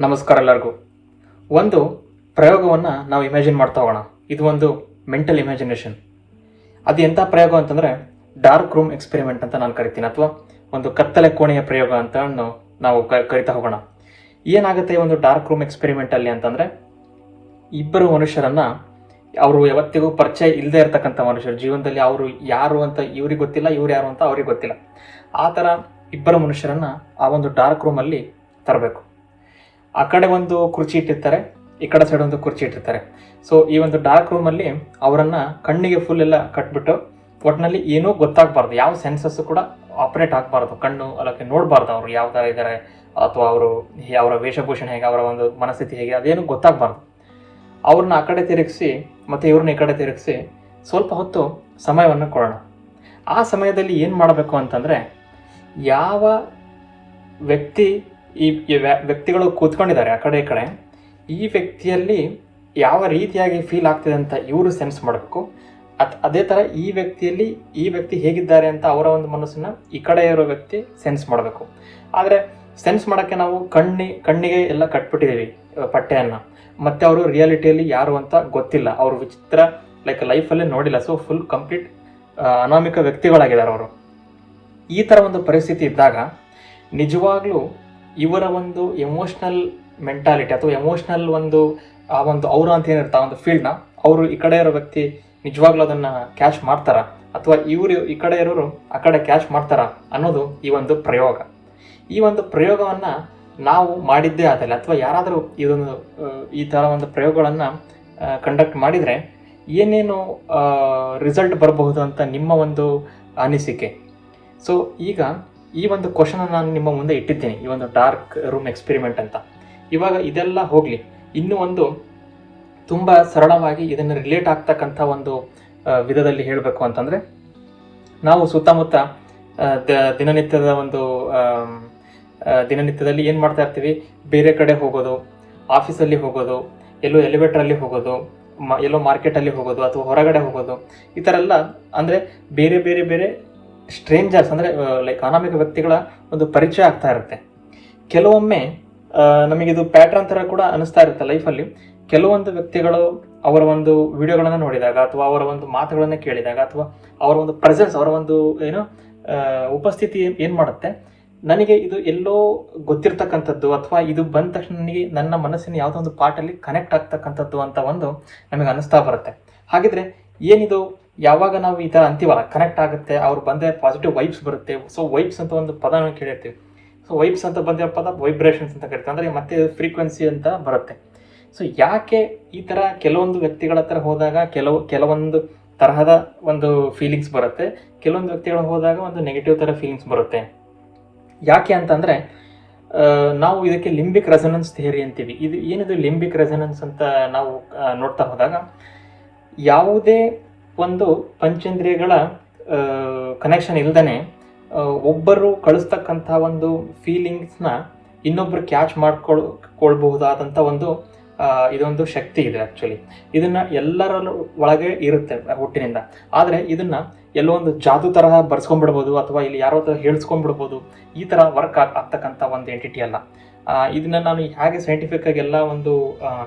ನಮಸ್ಕಾರ ಎಲ್ಲರಿಗೂ. ಒಂದು ಪ್ರಯೋಗವನ್ನು ನಾವು ಇಮ್ಯಾಜಿನ್ ಮಾಡ್ತಾ ಹೋಗೋಣ. ಇದು ಒಂದು ಮೆಂಟಲ್ ಇಮ್ಯಾಜಿನೇಷನ್ ಅದು ಎಂಥ ಪ್ರಯೋಗ ಅಂತಂದರೆ ಡಾರ್ಕ್ ರೂಮ್ ಎಕ್ಸ್ಪೆರಿಮೆಂಟ್ ಅಂತ ನಾನು ಕರಿತೀನಿ, ಅಥವಾ ಒಂದು ಕತ್ತಲೆ ಕೋಣೆಯ ಪ್ರಯೋಗ ಅಂತ ನಾವು- ಕರಿತಾ ಹೋಗೋಣ. ಏನಾಗುತ್ತೆ ಒಂದು ಡಾರ್ಕ್ ರೂಮ್ ಎಕ್ಸ್ಪೆರಿಮೆಂಟಲ್ಲಿ ಅಂತಂದರೆ, ಇಬ್ಬರು ಮನುಷ್ಯರನ್ನ ಅವರು ಯಾವತ್ತಿಗೂ ಪರಿಚಯ ಇಲ್ಲದೆ ಇರತಕ್ಕಂಥ ಮನುಷ್ಯರು, ಜೀವನದಲ್ಲಿ ಅವರು ಯಾರು ಅಂತ ಇವ್ರಿಗೆ ಗೊತ್ತಿಲ್ಲ, ಇವ್ರು ಯಾರು ಅಂತ ಅವ್ರಿಗೆ ಗೊತ್ತಿಲ್ಲ. ಆ ಥರ ಇಬ್ಬರು ಮನುಷ್ಯರನ್ನ ಆ ಒಂದು ಡಾರ್ಕ್ ರೂಮಲ್ಲಿ ತರಬೇಕು. ಆ ಕಡೆ ಒಂದು ಕುರ್ಚಿ ಇಟ್ಟಿರ್ತಾರೆ, ಈ ಕಡೆ ಸೈಡ್ ಒಂದು ಕುರ್ಚಿ ಇಟ್ಟಿರ್ತಾರೆ. ಸೊ ಈ ಒಂದು ಡಾರ್ಕ್ ರೂಮಲ್ಲಿ ಅವರನ್ನ ಕಣ್ಣಿಗೆ ಫುಲ್ ಎಲ್ಲ ಕಟ್ಬಿಟ್ಟು ಒಟ್ಟಿನಲ್ಲಿ ಏನೂ ಗೊತ್ತಾಗಬಾರ್ದು, ಯಾವ ಸೆನ್ಸಸ್ ಕೂಡ ಆಪರೇಟ್ ಆಗಬಾರ್ದು, ಕಣ್ಣು ಅದಕ್ಕೆ ನೋಡಬಾರ್ದು ಅವರು ಯಾವ ಥರ ಇದ್ದಾರೆ ಅಥವಾ ಅವರು ಅವರ ವೇಷಭೂಷಣ ಹೇಗೆ, ಅವರ ಒಂದು ಮನಸ್ಥಿತಿ ಹೇಗೆ, ಅದೇನು ಗೊತ್ತಾಗಬಾರ್ದು. ಅವ್ರನ್ನ ಆ ಕಡೆ ತಿರುಗಿಸಿ, ಮತ್ತು ಇವ್ರನ್ನ ಈ ಕಡೆ ತಿರುಗಿಸಿ ಸ್ವಲ್ಪ ಹೊತ್ತು ಸಮಯವನ್ನು ಕೊಡೋಣ. ಆ ಸಮಯದಲ್ಲಿ ಏನು ಮಾಡಬೇಕು ಅಂತಂದರೆ, ಯಾವ ವ್ಯಕ್ತಿ ಈ ಈ ವ್ಯ- ವ್ಯಕ್ತಿಗಳು ಕೂತ್ಕೊಂಡಿದ್ದಾರೆ ಆ ಕಡೆ ಈ ಕಡೆ. ಈ ವ್ಯಕ್ತಿಯಲ್ಲಿ ಯಾವ ರೀತಿಯಾಗಿ ಫೀಲ್ ಆಗ್ತಿದೆ ಅಂತ ಇವರು ಸೆನ್ಸ್ ಮಾಡಬೇಕು. ಅತ್, ಅದೇ ಥರ ಈ ವ್ಯಕ್ತಿಯಲ್ಲಿ ಈ ವ್ಯಕ್ತಿ ಹೇಗಿದ್ದಾರೆ ಅಂತ ಅವರ ಒಂದು ಮನಸ್ಸನ್ನು ಈ ಕಡೆ ಇರೋ ವ್ಯಕ್ತಿ ಸೆನ್ಸ್ ಮಾಡಬೇಕು. ಆದರೆ ಸೆನ್ಸ್ ಮಾಡೋಕ್ಕೆ ನಾವು ಕಣ್ಣಿ, ಕಣ್ಣಿಗೆ ಎಲ್ಲ ಕಟ್ಬಿಟ್ಟಿದ್ದೀವಿ ಪಟ್ಟೆಯನ್ನು. ಮತ್ತೆ ಅವರು ರಿಯಾಲಿಟಿಯಲ್ಲಿ ಯಾರು ಅಂತ ಗೊತ್ತಿಲ್ಲ. ಅವರು ವಿಚಿತ್ರ ಲೈಕ್ ಲೈಫಲ್ಲೇ ನೋಡಿಲ್ಲ. ಸೊ ಫುಲ್ ಕಂಪ್ಲೀಟ್ ಅನಾಮಿಕ ವ್ಯಕ್ತಿಗಳಾಗಿದ್ದಾರೆ ಅವರು. ಈ ಥರ ಒಂದು ಪರಿಸ್ಥಿತಿ ಇದ್ದಾಗ ನಿಜವಾಗ್ಲೂ ಇವರ ಒಂದು ಎಮೋಷ್ನಲ್ ಮೆಂಟಾಲಿಟಿ ಅಥವಾ ಎಮೋಷ್ನಲ್ ಒಂದು, ಆ ಒಂದು ಅವರ ಅಂತ ಏನಿರುತ್ತೆ, ಆ ಒಂದು ಫೀಲ್ಡ್ನ ಅವರು ಈ ಕಡೆ ಇರೋ ವ್ಯಕ್ತಿ ನಿಜವಾಗ್ಲೂ ಅದನ್ನು ಕ್ಯಾಚ್ ಮಾಡ್ತಾರ? ಅಥವಾ ಇವರು ಈ ಕಡೆ ಇರೋರು ಆ ಕಡೆ ಕ್ಯಾಚ್ ಮಾಡ್ತಾರ ಅನ್ನೋದು ಈ ಒಂದು ಪ್ರಯೋಗ. ಈ ಒಂದು ಪ್ರಯೋಗವನ್ನು ನಾವು ಮಾಡಿದ್ದೇ ಆದಲ್ಲಿ, ಅಥವಾ ಯಾರಾದರೂ ಇದೊಂದು ಈ ಥರ ಒಂದು ಪ್ರಯೋಗಗಳನ್ನು ಕಂಡಕ್ಟ್ ಮಾಡಿದರೆ ಏನೇನು ರಿಸಲ್ಟ್ ಬರಬಹುದು ಅಂತ ನಿಮ್ಮ ಒಂದು ಅನಿಸಿಕೆ? ಸೊ ಈಗ ಈ ಒಂದು ಕ್ವಶನ್ ನಾನು ನಿಮ್ಮ ಮುಂದೆ ಇಟ್ಟಿದ್ದೇನೆ, ಈ ಒಂದು ಡಾರ್ಕ್ ರೂಮ್ ಎಕ್ಸ್ಪೆರಿಮೆಂಟ್ ಅಂತ. ಇವಾಗ ಇದೆಲ್ಲ ಹೋಗಲಿ, ಇನ್ನೂ ಒಂದು ತುಂಬ ಸರಳವಾಗಿ ಇದನ್ನು ರಿಲೇಟ್ ಆಗ್ತಕ್ಕಂಥ ಒಂದು ವಿಧದಲ್ಲಿ ಹೇಳಬೇಕು ಅಂತಂದರೆ, ನಾವು ಸುತ್ತಮುತ್ತ ದಿನನಿತ್ಯದ ಒಂದು ದಿನನಿತ್ಯದಲ್ಲಿ ಏನು ಮಾಡ್ತಾ ಇರ್ತೀವಿ? ಬೇರೆ ಕಡೆ ಹೋಗೋದು ಆಫೀಸಲ್ಲಿ ಹೋಗೋದು, ಎಲ್ಲೋ ಎಲಿವೇಟ್ರಲ್ಲಿ ಹೋಗೋದು, ಮ, ಎಲ್ಲೋ ಮಾರ್ಕೆಟಲ್ಲಿ ಹೋಗೋದು ಅಥವಾ ಹೊರಗಡೆ ಹೋಗೋದು, ಈ ಥರ ಎಲ್ಲ, ಅಂದರೆ ಬೇರೆ ಬೇರೆ ಬೇರೆ ಸ್ಟ್ರೇಂಜರ್ಸ್ ಅಂದರೆ ಲೈಕ್ ಅನಾಮಿಕ ವ್ಯಕ್ತಿಗಳ ಒಂದು ಪರಿಚಯ ಆಗ್ತಾ ಇರುತ್ತೆ. ಕೆಲವೊಮ್ಮೆ ನಮಗಿದು ಪ್ಯಾಟ್ರನ್ ಥರ ಕೂಡ ಅನಿಸ್ತಾ ಇರುತ್ತೆ ಲೈಫಲ್ಲಿ ಕೆಲವೊಂದು ವ್ಯಕ್ತಿಗಳು ಅವರ ಒಂದು ವಿಡಿಯೋಗಳನ್ನು ನೋಡಿದಾಗ ಅಥವಾ ಅವರ ಒಂದು ಮಾತುಗಳನ್ನು ಕೇಳಿದಾಗ ಅಥವಾ ಅವರ ಒಂದು ಪ್ರೆಸೆನ್ಸ್ ಅವರ ಒಂದು, ಏನು ಉಪಸ್ಥಿತಿ ಏನು ಮಾಡುತ್ತೆ? ನನಗೆ ಇದು ಎಲ್ಲೋ ಗೊತ್ತಿರ್ತಕ್ಕಂಥದ್ದು ಅಥವಾ ಇದು ಬಂದ ತಕ್ಷಣ ನನಗೆ ನನ್ನ ಮನಸ್ಸಿನ ಯಾವುದೋ ಒಂದು ಪಾರ್ಟಲ್ಲಿ ಕನೆಕ್ಟ್ ಆಗ್ತಕ್ಕಂಥದ್ದು ಅಂತ ಒಂದು ನಮಗೆ ಅನಿಸ್ತಾ ಬರುತ್ತೆ. ಹಾಗಿದ್ರೆ ಏನಿದು ಯಾವಾಗ ನಾವು ಈ ಥರ ಅಂತೀವಲ್ಲ ಕನೆಕ್ಟ್ ಆಗುತ್ತೆ, ಅವ್ರು ಬಂದರೆ ಪಾಸಿಟಿವ್ ವೈಬ್ಸ್ ಬರುತ್ತೆ. ಸೊ ವೈಬ್ಸ್ ಅಂತ ಒಂದು ಪದ ನಾವು ಕೇಳಿರ್ತೀವಿ. ಸೊ ವೈಬ್ಸ್ ಅಂತ ಬಂದಿರೋ ಪದ ವೈಬ್ರೇಷನ್ಸ್ ಅಂತ ಕರಿತೀವಿ ಅಂದರೆ ಮತ್ತೆ ಫ್ರೀಕ್ವೆನ್ಸಿ ಅಂತ ಬರುತ್ತೆ. ಸೊ ಯಾಕೆ ಈ ಥರ ಕೆಲವೊಂದು ವ್ಯಕ್ತಿಗಳ ಹತ್ರ ಹೋದಾಗ ಕೆಲವು, ಕೆಲವೊಂದು ತರಹದ ಒಂದು ಫೀಲಿಂಗ್ಸ್ ಬರುತ್ತೆ, ಕೆಲವೊಂದು ವ್ಯಕ್ತಿಗಳು ಹೋದಾಗ ಒಂದು ನೆಗೆಟಿವ್ ಥರ ಫೀಲಿಂಗ್ಸ್ ಬರುತ್ತೆ. ಯಾಕೆ ಅಂತಂದರೆ ನಾವು ಇದಕ್ಕೆ ಲಿಂಬಿಕ್ ರೆಸೊನೆನ್ಸ್ ಥಿಯರಿ ಅಂತೀವಿ. ಇದು ಏನಿದು ಲಿಂಬಿಕ್ ರೆಸೊನೆನ್ಸ್ ಅಂತ ನಾವು ನೋಡ್ತಾ ಹೋದಾಗ, ಯಾವುದೇ ಒಂದು ಪಂಚೇಂದ್ರಿಯಗಳ ಕನೆಕ್ಷನ್ ಇಲ್ದೇ ಒಬ್ಬರು ಕಳಿಸ್ತಕ್ಕಂಥ ಒಂದು ಫೀಲಿಂಗ್ಸ್ನ ಇನ್ನೊಬ್ಬರು ಕ್ಯಾಚ್ ಮಾಡ್ಕೊಳ್ ಕೊಳ್ಬಹುದಾದಂಥ ಒಂದು ಇದೊಂದು ಶಕ್ತಿ ಇದೆ ಆ್ಯಕ್ಚುಲಿ ಇದನ್ನು ಎಲ್ಲರಲ್ಲೂ ಒಳಗೆ ಇರುತ್ತೆ ಹುಟ್ಟಿನಿಂದ. ಆದರೆ ಇದನ್ನು ಎಲ್ಲೋ ಒಂದು ಜಾದು ತರಹ ಬರ್ಸ್ಕೊಂಡ್ಬಿಡ್ಬೋದು ಅಥವಾ ಇಲ್ಲಿ ಯಾರೋ ಥರ ಹೇಳಿಸ್ಕೊಂಡ್ಬಿಡ್ಬೋದು, ಈ ಥರ ವರ್ಕ್ ಆಗ್, ಆಗ್ತಕ್ಕಂಥ ಒಂದು ಎಂಟಿಟಿ ಅಲ್ಲ. ಇದನ್ನು ನಾನು ಹೇಗೆ ಸೈಂಟಿಫಿಕ್ ಆಗಿ ಎಲ್ಲ ಒಂದು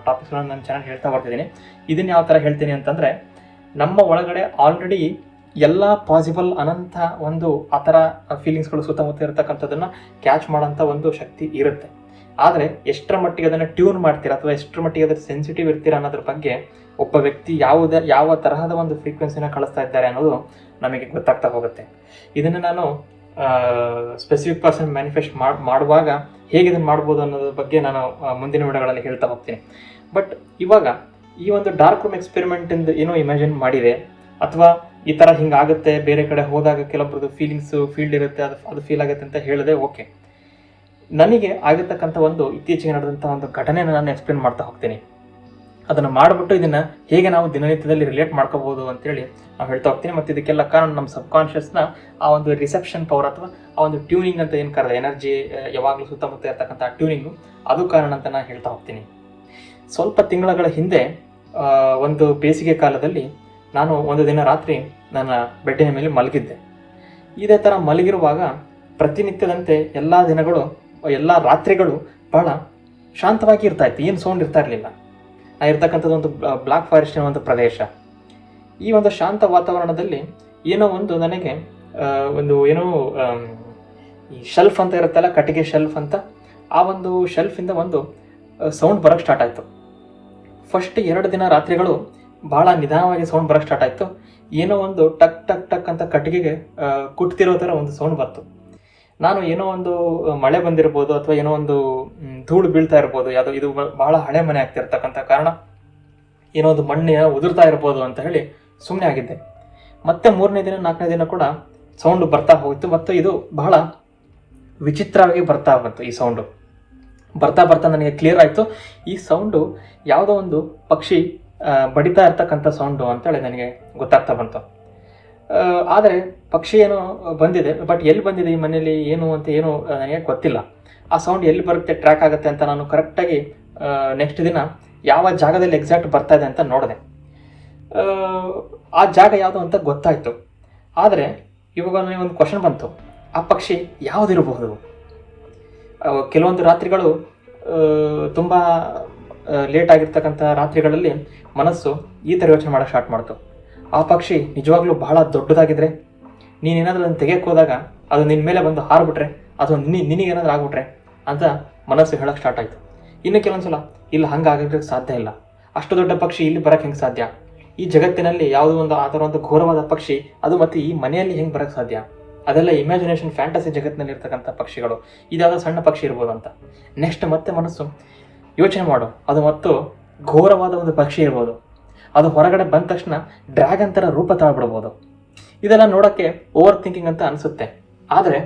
ಟಾಪಿಕ್ಸ್ಗಳನ್ನು ನಾನು ಚೆನ್ನಾಗಿ ಹೇಳ್ತಾ ಬರ್ತಿದ್ದೀನಿ. ಇದನ್ನು ಯಾವ ಥರ ಹೇಳ್ತೀನಿ ಅಂತಂದರೆ ನಮ್ಮ ಒಳಗಡೆ ಆಲ್ರೆಡಿ ಎಲ್ಲ ಪಾಸಿಬಲ್ ಅನಂತ ಒಂದು ಆ ಥರ ಫೀಲಿಂಗ್ಸ್ಗಳು ಸುತ್ತಮುತ್ತ ಇರತಕ್ಕಂಥದ್ದನ್ನು ಕ್ಯಾಚ್ ಮಾಡೋಂಥ ಒಂದು ಶಕ್ತಿ ಇರುತ್ತೆ. ಆದರೆ ಎಷ್ಟರ ಮಟ್ಟಿಗೆ ಅದನ್ನು ಟ್ಯೂನ್ ಮಾಡ್ತೀರಾ ಅಥವಾ ಎಷ್ಟರ ಮಟ್ಟಿಗೆ ಅದರ ಸೆನ್ಸಿಟಿವ್ ಇರ್ತೀರಾ ಅನ್ನೋದ್ರ ಬಗ್ಗೆ ಒಬ್ಬ ವ್ಯಕ್ತಿ ಯಾವುದೇ, ಯಾವ ತರಹದ ಒಂದು ಫ್ರೀಕ್ವೆನ್ಸಿನ ಕಳಿಸ್ತಾ ಇದ್ದಾರೆ ಅನ್ನೋದು ನಮಗೆ ಗೊತ್ತಾಗ್ತಾ ಹೋಗುತ್ತೆ. ಇದನ್ನು ನಾನು ಸ್ಪೆಸಿಫಿಕ್ ಪರ್ಸನ್ ಮ್ಯಾನಿಫೆಸ್ಟ್ ಮಾಡ್ ಮಾಡುವಾಗ ಹೇಗೆ ಇದನ್ನು ಮಾಡ್ಬೋದು ಅನ್ನೋದ್ರ ಬಗ್ಗೆ ನಾನು ಮುಂದಿನ ವಿಡಗಳಲ್ಲಿ ಹೇಳ್ತಾ ಹೋಗ್ತೀನಿ. ಬಟ್ ಇವಾಗ ಈ ಒಂದು ಡಾರ್ಕ್ ರೂಮ್ ಎಕ್ಸ್ಪೆರಿಮೆಂಟಿಂದ ಏನೋ ಇಮ್ಯಾಜಿನ್ ಮಾಡಿದೆ. ಅಥವಾ ಈ ಥರ ಹಿಂಗಾಗುತ್ತೆ, ಬೇರೆ ಕಡೆ ಹೋದಾಗ ಕೆಲವೊಬ್ರದ್ದು ಫೀಲಿಂಗ್ಸು ಫೀಲ್ಡ್ ಇರುತ್ತೆ, ಅದು ಅದು ಫೀಲ್ ಆಗುತ್ತೆ ಅಂತ ಹೇಳಿದೆ ಓಕೆ ನನಗೆ ಆಗಿರ್ತಕ್ಕಂಥ ಒಂದು ಇತ್ತೀಚೆಗೆ ನಡೆದಂಥ ಒಂದು ಘಟನೆನ ನಾನು ಎಕ್ಸ್ಪ್ಲೇನ್ ಮಾಡ್ತಾ ಹೋಗ್ತೀನಿ. ಅದನ್ನು ಮಾಡಿಬಿಟ್ಟು ಇದನ್ನು ಹೇಗೆ ನಾವು ದಿನನಿತ್ಯದಲ್ಲಿ ರಿಲೇಟ್ ಮಾಡ್ಕೋಬೋದು ಅಂತೇಳಿ ನಾವು ಹೇಳ್ತಾ ಹೋಗ್ತೀನಿ. ಮತ್ತು ಇದಕ್ಕೆಲ್ಲ ಕಾರಣ ನಮ್ಮ ಸಬ್ಕಾನ್ಷಿಯಸ್ನ ಆ ಒಂದು ರಿಸೆಪ್ಷನ್ ಪವರ್ ಅಥವಾ ಆ ಒಂದು ಟ್ಯೂನಿಂಗ್ ಅಂತ ಏನು ಕರೆದ ಎನರ್ಜಿ ಯಾವಾಗಲೂ ಸುತ್ತಮುತ್ತ ಇರ್ತಕ್ಕಂಥ ಟ್ಯೂನಿಂಗು ಅದು ಕಾರಣ ಅಂತ ನಾನು ಹೇಳ್ತಾ ಹೋಗ್ತೀನಿ. ಸ್ವಲ್ಪ ತಿಂಗಳ ಹಿಂದೆ ಒಂದು ಬೇಸಿಗೆ ಕಾಲದಲ್ಲಿ ನಾನು ಒಂದು ದಿನ ರಾತ್ರಿ ನನ್ನ ಬೆಡ್ಡಿನ ಮೇಲೆ ಮಲಗಿದ್ದೆ. ಇದೇ ಥರ ಮಲಗಿರುವಾಗ ಪ್ರತಿನಿತ್ಯದಂತೆ ಎಲ್ಲ ದಿನಗಳು, ಎಲ್ಲ ರಾತ್ರಿಗಳು ಬಹಳ ಶಾಂತವಾಗಿ ಇರ್ತಾ ಇತ್ತು. ಏನು ಸೌಂಡ್ ಇರ್ತಾ ಇರಲಿಲ್ಲ. ನಾನು ಇರ್ತಕ್ಕಂಥದ್ದು ಒಂದು ಬ್ಲಾಕ್ ಫಾರೆಸ್ಟಿನ ಒಂದು ಪ್ರದೇಶ. ಈ ಒಂದು ಶಾಂತ ವಾತಾವರಣದಲ್ಲಿ ಏನೋ ಒಂದು ನನಗೆ ಒಂದು ಏನೋ ಈ ಶೆಲ್ಫ್ ಅಂತ ಇರುತ್ತಲ್ಲ, ಕಟ್ಟಿಗೆ ಶೆಲ್ಫ್ ಅಂತ, ಆ ಒಂದು ಶೆಲ್ಫಿಂದ ಒಂದು ಸೌಂಡ್ ಬರೋಕ್ಕೆ ಸ್ಟಾರ್ಟ್ ಆಯಿತು. ಫಸ್ಟ್ ಎರಡು ದಿನ ರಾತ್ರಿಗಳು ಭಾಳ ನಿಧಾನವಾಗಿ ಸೌಂಡ್ ಬರೋಕ್ಕೆ ಸ್ಟಾರ್ಟ್ ಆಯಿತು. ಏನೋ ಒಂದು ಟಕ್ ಟಕ್ ಟಕ್ ಅಂತ ಕಟ್ಟಿಗೆಗೆ ಕುಟ್ತಿರೋ ಥರ ಒಂದು ಸೌಂಡ್ ಬರ್ತು. ನಾನು ಏನೋ ಒಂದು ಮಳೆ ಬಂದಿರ್ಬೋದು ಅಥವಾ ಏನೋ ಒಂದು ಧೂಳು ಬೀಳ್ತಾ ಇರ್ಬೋದು, ಯಾವುದೋ ಇದು ಭಾಳ ಹಳೆ ಮನೆ ಆಗ್ತಿರ್ತಕ್ಕಂಥ ಕಾರಣ, ಏನೋ ಒಂದು ಮಣ್ಣೆ ಉದುರ್ತಾ ಇರ್ಬೋದು ಅಂತ ಹೇಳಿ ಸುಮ್ಮನೆ ಆಗಿದ್ದೆ. ಮತ್ತೆ ಮೂರನೇ ದಿನ, ನಾಲ್ಕನೇ ದಿನ ಕೂಡ ಸೌಂಡ್ ಬರ್ತಾ ಹೋಯಿತು. ಮತ್ತು ಇದು ಬಹಳ ವಿಚಿತ್ರವಾಗಿ ಬರ್ತಾ ಬಂತು ಈ ಸೌಂಡು. ಬರ್ತಾ ಬರ್ತಾ ನನಗೆ ಕ್ಲಿಯರ್ ಆಯಿತು. ಈ ಸೌಂಡು ಯಾವುದೋ ಒಂದು ಪಕ್ಷಿ ಬಡಿತಾ ಇರ್ತಕ್ಕಂಥ ಸೌಂಡು ಅಂತೇಳಿ ನನಗೆ ಗೊತ್ತಾಗ್ತಾ ಬಂತು. ಆದರೆ ಪಕ್ಷಿ ಏನೋ ಬಂದಿದೆ ಬಟ್ ಎಲ್ಲಿ ಬಂದಿದೆ ಈ ಮನೆಯಲ್ಲಿ ಏನು ಅಂತ ಏನು ನನಗೆ ಗೊತ್ತಿಲ್ಲ. ಆ ಸೌಂಡ್ ಎಲ್ಲಿ ಬರುತ್ತೆ ಟ್ರ್ಯಾಕ್ ಆಗುತ್ತೆ ಅಂತ ನಾನು ಕರೆಕ್ಟಾಗಿ ನೆಕ್ಸ್ಟ್ ದಿನ ಯಾವ ಜಾಗದಲ್ಲಿ ಎಕ್ಸಾಕ್ಟ್ ಬರ್ತಾ ಇದೆ ಅಂತ ನೋಡಿದೆ. ಆ, ಜಾಗ ಯಾವುದು ಅಂತ ಗೊತ್ತಾಯಿತು. ಆದರೆ ಇವಾಗ ನನಗೆ ಒಂದು ಕ್ವಶನ್ ಬಂತು. ಆ ಪಕ್ಷಿ ಯಾವುದಿರಬಹುದು? ಕೆಲವೊಂದು ರಾತ್ರಿಗಳು ತುಂಬ ಲೇಟ್ ಆಗಿರ್ತಕ್ಕಂಥ ರಾತ್ರಿಗಳಲ್ಲಿ ಮನಸ್ಸು ಈ ಥರ ಯೋಚನೆ ಮಾಡೋಕ್ಕೆ ಸ್ಟಾರ್ಟ್ ಮಾಡ್ತು. ಆ ಪಕ್ಷಿ ನಿಜವಾಗ್ಲೂ ಬಹಳ ದೊಡ್ಡದಾಗಿದ್ರೆ ನೀನೇನಾದರೂ ಅದನ್ನು ತೆಗೆಯಕ್ಕೆ ಹೋದಾಗ ಅದು ನಿನ್ನ ಮೇಲೆ ಬಂದು ಹಾರ್ಬಿಟ್ರೆ, ಅಥವಾ ನಿ ನಿನಗೇನಾದ್ರೂ ಆಗ್ಬಿಟ್ರೆ ಅಂತ ಮನಸ್ಸು ಹೇಳಕ್ಕೆ ಸ್ಟಾರ್ಟ್ ಆಯಿತು. ಇನ್ನು ಕೆಲವೊಂದ್ಸಲ, ಇಲ್ಲಿ ಹಂಗೆ ಆಗಕ್ಕೆ ಸಾಧ್ಯ ಇಲ್ಲ. ಅಷ್ಟು ದೊಡ್ಡ ಪಕ್ಷಿ ಇಲ್ಲಿ ಬರೋಕ್ಕೆ ಹೆಂಗೆ ಸಾಧ್ಯ? ಈ ಜಗತ್ತಿನಲ್ಲಿ ಯಾವುದೋ ಒಂದು ಆ ಥರ ಒಂದು ಘೋರವಾದ ಪಕ್ಷಿ, ಅದು ಮತ್ತು ಈ ಮನೆಯಲ್ಲಿ ಹೆಂಗೆ ಬರೋಕ್ಕೆ ಸಾಧ್ಯ? ಅದೆಲ್ಲ ಇಮ್ಯಾಜಿನೇಷನ್ ಫ್ಯಾಂಟಸಿ ಜಗತ್ತಿನಲ್ಲಿ ಇರ್ತಕ್ಕಂಥ ಪಕ್ಷಿಗಳು. ಇದಾದ ಸಣ್ಣ ಪಕ್ಷಿ ಇರ್ಬೋದು ಅಂತ ನೆಕ್ಸ್ಟ್ ಮತ್ತೆ ಮನಸ್ಸು. ಯೋಚನೆ ಮಾಡು. ಅದು ಮತ್ತು ಘೋರವಾದ ಒಂದು ಪಕ್ಷಿ ಇರ್ಬೋದು. ಅದು ಹೊರಗಡೆ ಬಂದ ತಕ್ಷಣ ಡ್ರ್ಯಾಗನ್ ಥರ ರೂಪ ತಾಳ್ಬಿಡ್ಬೋದು. ಇದೆಲ್ಲ ನೋಡೋಕ್ಕೆ ಓವರ್ ಥಿಂಕಿಂಗ್ ಅಂತ ಅನಿಸುತ್ತೆ. ಆದರೆ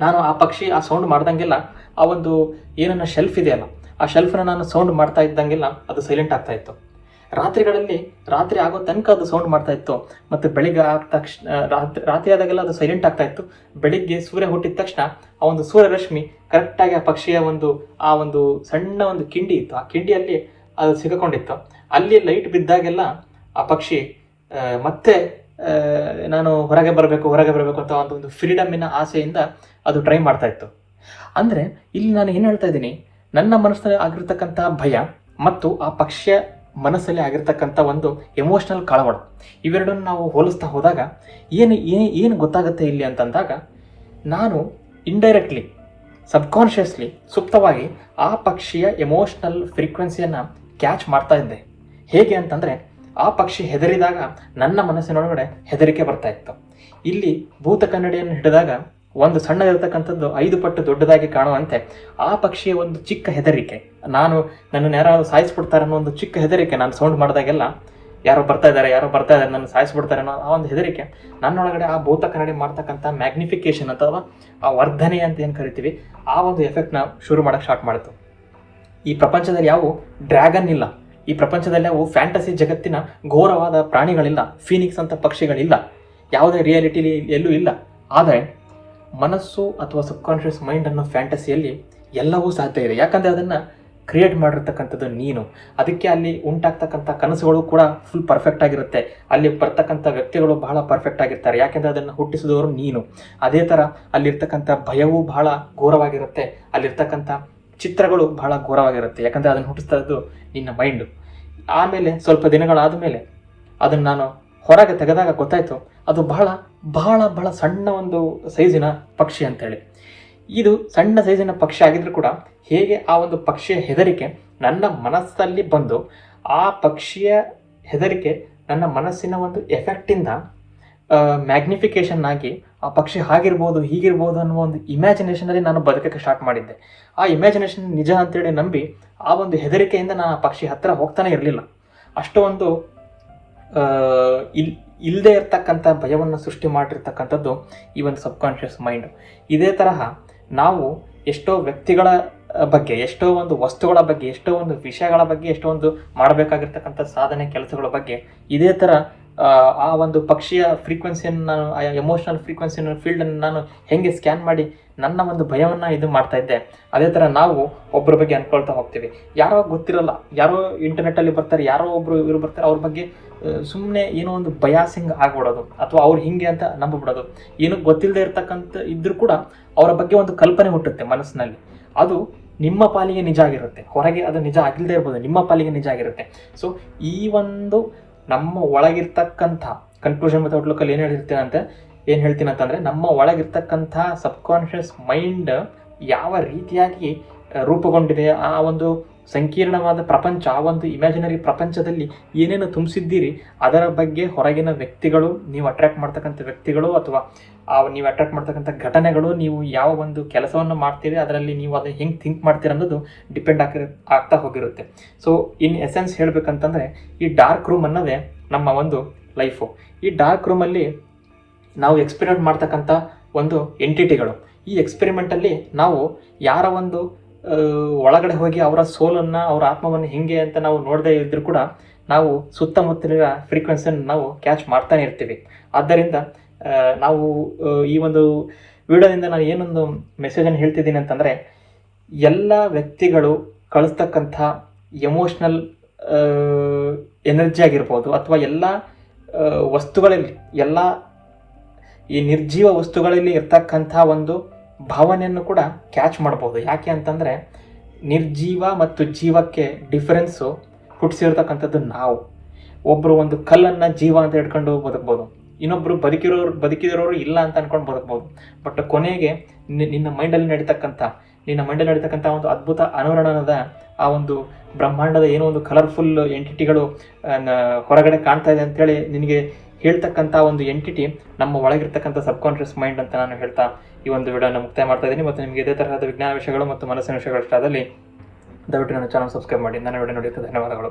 ನಾನು ಆ ಪಕ್ಷಿ, ಆ ಸೌಂಡ್ ಮಾಡ್ದಂಗೆಲ್ಲ ಆ ಒಂದು ಏನನ್ನ ಶೆಲ್ಫ್ ಇದೆಯಲ್ಲ, ಆ ಶೆಲ್ಫನ್ನ ನಾನು ಸೌಂಡ್ ಮಾಡ್ತಾ ಇದ್ದಂಗೆಲ್ಲ ಅದು ಸೈಲೆಂಟ್ ಆಗ್ತಾ ಇತ್ತು. ರಾತ್ರಿಗಳಲ್ಲಿ ರಾತ್ರಿ ಆಗೋ ತನಕ ಅದು ಸೌಂಡ್ ಮಾಡ್ತಾ ಇತ್ತು. ಮತ್ತು ಬೆಳಿಗ್ಗೆ ಆದ ತಕ್ಷಣ ರಾತ್ರಿ ರಾತ್ರಿ ಆದಾಗೆಲ್ಲ ಅದು ಸೈಲೆಂಟ್ ಆಗ್ತಾ ಇತ್ತು. ಬೆಳಿಗ್ಗೆ ಸೂರ್ಯ ಹುಟ್ಟಿದ ತಕ್ಷಣ ಆ ಒಂದು ಸೂರ್ಯರಶ್ಮಿ ಕರೆಕ್ಟಾಗಿ ಆ ಪಕ್ಷಿಯ ಒಂದು, ಆ ಒಂದು ಸಣ್ಣ ಒಂದು ಕಿಂಡಿ ಇತ್ತು. ಆ ಕಿಂಡಿಯಲ್ಲಿ ಅದು ಸಿಗಕೊಂಡಿತ್ತು ಅಲ್ಲಿ ಲೈಟ್ ಬಿದ್ದಾಗೆಲ್ಲ ಆ ಪಕ್ಷಿ ಮತ್ತೆ ನಾನು ಹೊರಗೆ ಬರಬೇಕು ಹೊರಗೆ ಬರಬೇಕು ಅಂತ ಒಂದು ಒಂದು ಫ್ರೀಡಮ್ಮಿನ ಆಸೆಯಿಂದ ಅದು ಟ್ರೈ ಮಾಡ್ತಾ ಇತ್ತು. ಅಂದರೆ ಇಲ್ಲಿ ನಾನು ಏನು ಹೇಳ್ತಾ ಇದ್ದೀನಿ? ನನ್ನ ಮನಸ್ಸಿನಲ್ಲಿ ಆಗಿರ್ತಕ್ಕಂಥ ಭಯ ಮತ್ತು ಆ ಪಕ್ಷಿಯ ಮನಸ್ಸಲ್ಲಿ ಆಗಿರ್ತಕ್ಕಂಥ ಒಂದು ಎಮೋಷ್ನಲ್ ಕಳವಳ. ಇವೆರಡನ್ನು ನಾವು ಹೋಲಿಸ್ತಾ ಹೋದಾಗ, ಏನು ಏನು ಏನು ಗೊತ್ತಾಗುತ್ತೆ ಇಲ್ಲಿ ಅಂತಂದಾಗ, ನಾನು ಇಂಡೈರೆಕ್ಟ್ಲಿ ಸಬ್ಕಾನ್ಷಿಯಸ್ಲಿ ಸುಪ್ತವಾಗಿ ಆ ಪಕ್ಷಿಯ ಎಮೋಷ್ನಲ್ ಫ್ರೀಕ್ವೆನ್ಸಿಯನ್ನು ಕ್ಯಾಚ್ ಮಾಡ್ತಾ ಇದ್ದೆ. ಹೇಗೆ ಅಂತಂದರೆ, ಆ ಪಕ್ಷಿ ಹೆದರಿದಾಗ ನನ್ನ ಮನಸ್ಸಿನೊಳಗಡೆ ಹೆದರಿಕೆ ಬರ್ತಾ ಇತ್ತು. ಇಲ್ಲಿ ಭೂತ ಕನ್ನಡಿಯನ್ನು ಹಿಡಿದಾಗ ಒಂದು ಸಣ್ಣದಿರತಕ್ಕಂಥದ್ದು ಐದು ಪಟ್ಟು ದೊಡ್ಡದಾಗಿ ಕಾಣುವಂತೆ ಆ ಪಕ್ಷಿಯ ಒಂದು ಚಿಕ್ಕ ಹೆದರಿಕೆ. ನಾನು ನನ್ನನ್ನು ಯಾರಾದರೂ ಸಾಯಿಸ್ಬಿಡ್ತಾರೆ ಅನ್ನೋ ಒಂದು ಚಿಕ್ಕ ಹೆದರಿಕೆ ನಾನು ಸೌಂಡ್ ಮಾಡಿದಾಗೆಲ್ಲ ಯಾರೋ ಬರ್ತಾ ಇದ್ದಾರೆ, ಯಾರೋ ಬರ್ತಾ ಇದ್ದಾರೆ ನನ್ನ ಸಾಯಿಸ್ಬಿಡ್ತಾರೆ ಅನ್ನೋ ಆ ಒಂದು ಹೆದರಿಕೆ. ನನ್ನೊಳಗಡೆ ಆ ಭೂತ ಕನ್ನಡಿ ಮಾಡ್ತಕ್ಕಂಥ ಮ್ಯಾಗ್ನಿಫಿಕೇಶನ್ ಅಥವಾ ಆ ವರ್ಧನೆ ಅಂತ ಏನು ಕರಿತೀವಿ, ಆ ಒಂದು ಎಫೆಕ್ಟ್ನ ಶುರು ಮಾಡೋಕ್ಕೆ ಸ್ಟಾರ್ಟ್ ಮಾಡಿತು. ಈ ಪ್ರಪಂಚದಲ್ಲಿ ಯಾವ ಡ್ರ್ಯಾಗನ್ ಇಲ್ಲ. ಈ ಪ್ರಪಂಚದಲ್ಲಿ ಯಾವ ಫ್ಯಾಂಟಸಿ ಜಗತ್ತಿನ ಘೋರವಾದ ಪ್ರಾಣಿಗಳಿಲ್ಲ. ಫೀನಿಕ್ಸ್ ಅಂತ ಪಕ್ಷಿಗಳಿಲ್ಲ. ಯಾವುದೇ ರಿಯಾಲಿಟಿಲಿ ಎಲ್ಲೂ ಇಲ್ಲ. ಆದರೆ ಮನಸ್ಸು ಅಥವಾ ಸಬ್ಕಾನ್ಷಿಯಸ್ ಮೈಂಡ್ ಅನ್ನೋ ಫ್ಯಾಂಟಸಿಯಲ್ಲಿ ಎಲ್ಲವೂ ಸಾಧ್ಯ ಇದೆ. ಯಾಕಂದರೆ ಅದನ್ನು ಕ್ರಿಯೇಟ್ ಮಾಡಿರ್ತಕ್ಕಂಥದ್ದು ನೀನು. ಅದಕ್ಕೆ ಅಲ್ಲಿ ಉಂಟಾಗ್ತಕ್ಕಂಥ ಕನಸುಗಳು ಕೂಡ ಫುಲ್ ಪರ್ಫೆಕ್ಟ್ ಆಗಿರುತ್ತೆ. ಅಲ್ಲಿ ಬರ್ತಕ್ಕಂಥ ವ್ಯಕ್ತಿಗಳು ಬಹಳ ಪರ್ಫೆಕ್ಟ್ ಆಗಿರ್ತಾರೆ. ಯಾಕೆಂದರೆ ಅದನ್ನು ಹುಟ್ಟಿಸಿದವರು ನೀನು. ಅದೇ ಥರ ಅಲ್ಲಿರ್ತಕ್ಕಂಥ ಭಯವೂ ಬಹಳ ಘೋರವಾಗಿರುತ್ತೆ. ಅಲ್ಲಿರ್ತಕ್ಕಂಥ ಚಿತ್ರಗಳು ಬಹಳ ಘೋರವಾಗಿರುತ್ತೆ. ಯಾಕಂದರೆ ಅದನ್ನು ಹುಟ್ಟಿಸ್ತಾ ಇದ್ದು ನಿನ್ನ ಮೈಂಡು ಆಮೇಲೆ ಸ್ವಲ್ಪ ದಿನಗಳಾದ ಮೇಲೆ ಅದನ್ನು ನಾನು ಹೊರಗೆ ತೆಗೆದಾಗ ಗೊತ್ತಾಯಿತು, ಅದು ಬಹಳ ಬಹಳ ಬಹಳ ಸಣ್ಣ ಒಂದು ಸೈಜಿನ ಪಕ್ಷಿ ಅಂತೇಳಿ. ಇದು ಸಣ್ಣ ಸೈಜಿನ ಪಕ್ಷಿ ಆಗಿದ್ರು ಕೂಡ ಹೇಗೆ ಆ ಒಂದು ಪಕ್ಷಿಯ ಹೆದರಿಕೆ ನನ್ನ ಮನಸ್ಸಲ್ಲಿ ಬಂದು ಆ ಪಕ್ಷಿಯ ಹೆದರಿಕೆ ನನ್ನ ಮನಸ್ಸಿನ ಒಂದು ಎಫೆಕ್ಟಿಂದ ಮ್ಯಾಗ್ನಿಫಿಕೇಶನ್ ಆಗಿ ಆ ಪಕ್ಷಿ ಹಾಗಿರ್ಬೋದು, ಹೀಗಿರ್ಬೋದು ಅನ್ನುವ ಒಂದು ಇಮ್ಯಾಜಿನೇಷನಲ್ಲಿ ನಾನು ಬದುಕಕ್ಕೆ ಸ್ಟಾರ್ಟ್ ಮಾಡಿದ್ದೆ. ಆ ಇಮ್ಯಾಜಿನೇಷನ್ ನಿಜ ಅಂತೇಳಿ ನಂಬಿ ಆ ಒಂದು ಹೆದರಿಕೆಯಿಂದ ನಾನು ಆ ಪಕ್ಷಿ ಹತ್ತಿರ ಹೋಗ್ತಾನೆ ಇರಲಿಲ್ಲ. ಅಷ್ಟೊಂದು ಇಲ್ಲಿ ಇಲ್ ಇಲ್ಲದೆ ಇರ್ತಕ್ಕಂಥ ಭಯವನ್ನು ಸೃಷ್ಟಿ ಮಾಡಿರ್ತಕ್ಕಂಥದ್ದು ಈ ಒಂದು ಸಬ್ಕಾನ್ಷಿಯಸ್ ಮೈಂಡ್. ಇದೇ ತರಹ ನಾವು ಎಷ್ಟೋ ವ್ಯಕ್ತಿಗಳ ಬಗ್ಗೆ, ಎಷ್ಟೋ ಒಂದು ವಸ್ತುಗಳ ಬಗ್ಗೆ, ಎಷ್ಟೋ ಒಂದು ವಿಷಯಗಳ ಬಗ್ಗೆ, ಎಷ್ಟೋ ಒಂದು ಮಾಡಬೇಕಾಗಿರ್ತಕ್ಕಂಥ ಸಾಧನೆ, ಕೆಲಸಗಳ ಬಗ್ಗೆ ಇದೇ ಥರ ಆ, ಒಂದು ಪಕ್ಷಿಯ ಫ್ರೀಕ್ವೆನ್ಸಿಯನ್ನು ನಾನು ಆ ಎಮೋಷನಲ್ ಫ್ರೀಕ್ವೆನ್ಸಿಯನ್ನು ಫೀಲ್ಡನ್ನು ನಾನು ಹೆಂಗೆ ಸ್ಕ್ಯಾನ್ ಮಾಡಿ ನನ್ನ ಒಂದು ಭಯವನ್ನು ಇದು ಮಾಡ್ತಾ ಇದ್ದೆ. ಅದೇ ಥರ ನಾವು ಒಬ್ಬರ ಬಗ್ಗೆ ಅಂದ್ಕೊಳ್ತಾ ಹೋಗ್ತೀವಿ. ಯಾರೋ ಗೊತ್ತಿರಲ್ಲ ಯಾರೋ ಇಂಟರ್ನೆಟ್ಟಲ್ಲಿ ಬರ್ತಾರೆ ಯಾರೋ ಒಬ್ಬರು ಇವರು ಬರ್ತಾರೆ ಅವ್ರ ಬಗ್ಗೆ ಸುಮ್ಮನೆ ಏನೋ ಒಂದು ಬಯಾಸಿಂಗ್ ಆಗ್ಬಿಡೋದು ಅಥವಾ ಅವ್ರು ಹಿಂಗೆ ಅಂತ ನಂಬಿಬಿಡೋದು ಏನು ಗೊತ್ತಿಲ್ಲದೆ ಇರ್ತಕ್ಕಂಥ ಇದ್ದರೂ ಕೂಡ ಅವರ ಬಗ್ಗೆ ಒಂದು ಕಲ್ಪನೆ ಹುಟ್ಟುತ್ತೆ ಮನಸ್ಸಿನಲ್ಲಿ. ಅದು ನಿಮ್ಮ ಪಾಲಿಗೆ ನಿಜ ಆಗಿರುತ್ತೆ. ಹೊರಗೆ ಅದು ನಿಜ ಆಗಿಲ್ಲದೆ ಇರ್ಬೋದು ನಿಮ್ಮ ಪಾಲಿಗೆ ನಿಜ ಆಗಿರುತ್ತೆ. ಸೊ ಈ ಒಂದು ನಮ್ಮ ಒಳಗಿರ್ತಕ್ಕಂಥ ಕನ್ಕ್ಲೂಷನ್ ಮತ್ತು ಔಟ್ಲುಕಲ್ಲಿ ಏನು ಹೇಳಿರ್ತೀನಿ ಅಂತ ಏನು ಹೇಳ್ತೀನಿ ಅಂತಂದರೆ ನಮ್ಮ ಒಳಗಿರ್ತಕ್ಕಂಥ ಸಬ್ಕಾನ್ಷಿಯಸ್ ಮೈಂಡ್ ಯಾವ ರೀತಿಯಾಗಿ ರೂಪುಗೊಂಡಿದೆ ಆ ಒಂದು ಸಂಕೀರ್ಣವಾದ ಪ್ರಪಂಚ, ಆ ಒಂದು ಇಮ್ಯಾಜಿನರಿ ಪ್ರಪಂಚದಲ್ಲಿ ಏನೇನು ತುಂಬಿಸಿದ್ದೀರಿ, ಅದರ ಬಗ್ಗೆ ಹೊರಗಿನ ವ್ಯಕ್ತಿಗಳು, ನೀವು ಅಟ್ರಾಕ್ಟ್ ಮಾಡ್ತಕ್ಕಂಥ ವ್ಯಕ್ತಿಗಳು ಅಥವಾ, ಆ, ನೀವು ಅಟ್ರಾಕ್ಟ್ ಮಾಡ್ತಕ್ಕಂಥ ಘಟನೆಗಳು, ನೀವು ಯಾವ ಒಂದು ಕೆಲಸವನ್ನು ಮಾಡ್ತೀರಿ, ಅದರಲ್ಲಿ ನೀವು ಅದನ್ನು ಹೆಂಗೆ ಥಿಂಕ್ ಮಾಡ್ತೀರಿ ಅನ್ನೋದು ಡಿಪೆಂಡ್ ಆಗಿರ ಆಗ್ತಾ ಹೋಗಿರುತ್ತೆ. ಸೊ ಇನ್ ಎಸೆನ್ಸ್ ಹೇಳಬೇಕಂತಂದರೆ, ಈ ಡಾರ್ಕ್ ರೂಮ್ ಅನ್ನೋದೇ ನಮ್ಮ ಒಂದು ಲೈಫು ಈ ಡಾರ್ಕ್ ರೂಮಲ್ಲಿ ನಾವು ಎಕ್ಸ್ಪೆರಿಮೆಂಟ್ ಮಾಡ್ತಕ್ಕಂಥ ಒಂದು ಎಂಟಿಟಿಗಳು ಈ ಎಕ್ಸ್ಪೆರಿಮೆಂಟಲ್ಲಿ ನಾವು ಯಾರ ಒಂದು ಒಳಗಡೆ ಹೋಗಿ ಅವರ ಸೋಲನ್ನು, ಅವರ ಆತ್ಮವನ್ನು ಹೆಂಗೆ ಅಂತ ನಾವು ನೋಡದೇ ಇದ್ದರೂ ಕೂಡ ನಾವು ಸುತ್ತಮುತ್ತಲಿನ ಫ್ರೀಕ್ವೆನ್ಸಿಯನ್ನು ನಾವು ಕ್ಯಾಚ್ ಮಾಡ್ತಾನೆ ಇರ್ತೀವಿ. ಆದ್ದರಿಂದ ನಾವು ಈ ಒಂದು ವಿಡಿಯೋದಿಂದ ನಾನು ಏನೊಂದು ಮೆಸೇಜನ್ನು ಹೇಳ್ತಿದ್ದೀನಿ ಅಂತಂದರೆ, ಎಲ್ಲ ವ್ಯಕ್ತಿಗಳು ಕಳಿಸ್ತಕ್ಕಂಥ ಎಮೋಷ್ನಲ್ ಎನರ್ಜಿ ಆಗಿರ್ಬೋದು ಅಥವಾ ಎಲ್ಲ ವಸ್ತುಗಳಲ್ಲಿ, ಎಲ್ಲ ಈ ನಿರ್ಜೀವ ವಸ್ತುಗಳಲ್ಲಿ ಇರ್ತಕ್ಕಂಥ ಒಂದು ಭಾವನೆಯನ್ನು ಕೂಡ ಕ್ಯಾಚ್ ಮಾಡ್ಬೋದು. ಯಾಕೆ ಅಂತಂದರೆ ನಿರ್ಜೀವ ಮತ್ತು ಜೀವಕ್ಕೆ ಡಿಫರೆನ್ಸು ಹುಟ್ಟಿಸಿರ್ತಕ್ಕಂಥದ್ದು ನಾವು. ಒಬ್ಬರು ಒಂದು ಕಲ್ಲನ್ನು ಜೀವ ಅಂತ ಹಿಡ್ಕೊಂಡು ಬದುಕ್ಬೋದು. ಇನ್ನೊಬ್ಬರು ಬದುಕಿರೋರು ಬದುಕಿರೋರು ಇಲ್ಲ ಅಂತ ಅನ್ಕೊಂಡು ಬದುಕ್ಬೋದು. ಬಟ್ ಕೊನೆಗೆ ನಿನ್ನ ಮೈಂಡಲ್ಲಿ ನಡೀತಕ್ಕಂಥ, ನಿನ್ನ ಮೈಂಡಲ್ಲಿ ನಡೀತಕ್ಕಂಥ ಒಂದು ಅದ್ಭುತ ಅನುರಣನದ ಆ ಒಂದು ಬ್ರಹ್ಮಾಂಡದ ಏನೋ ಒಂದು ಕಲರ್ಫುಲ್ ಎಂಟಿಟಿಗಳು ಹೊರಗಡೆ ಕಾಣ್ತಾ ಇದೆ ಅಂತೇಳಿ ನಿನಗೆ ಹೇಳ್ತಕ್ಕಂಥ ಒಂದು ಎಂಟಿಟಿ ನಮ್ಮ ಒಳಗಿರ್ತಕ್ಕಂಥ ಸಬ್ಕಾನ್ಷಿಯಸ್ ಮೈಂಡ್ ಅಂತ ನಾನು ಹೇಳ್ತಾ ಈ ಒಂದು ವಿಡಿಯೋನ ಮುಕ್ತಾಯ ಮಾಡ್ತಾ ಇದ್ದೀನಿ. ಮತ್ತು ನಿಮಗೆ ಇದೇ ತರಹದ ವಿಜ್ಞಾನ ವಿಷಯಗಳು ಮತ್ತು ಮನಸ್ಸಿನ ವಿಷಯಗಳು ಇಷ್ಟ ಆದಲ್ಲಿ ದಯವಿಟ್ಟು ನನ್ನ ಚಾನಲ್ ಸಬ್ಸ್ಕ್ರೈಬ್ ಮಾಡಿ. ನನ್ನ ವಿಡಿಯೋ ನೋಡಿದ್ದಕ್ಕೆ ಧನ್ಯವಾದಗಳು.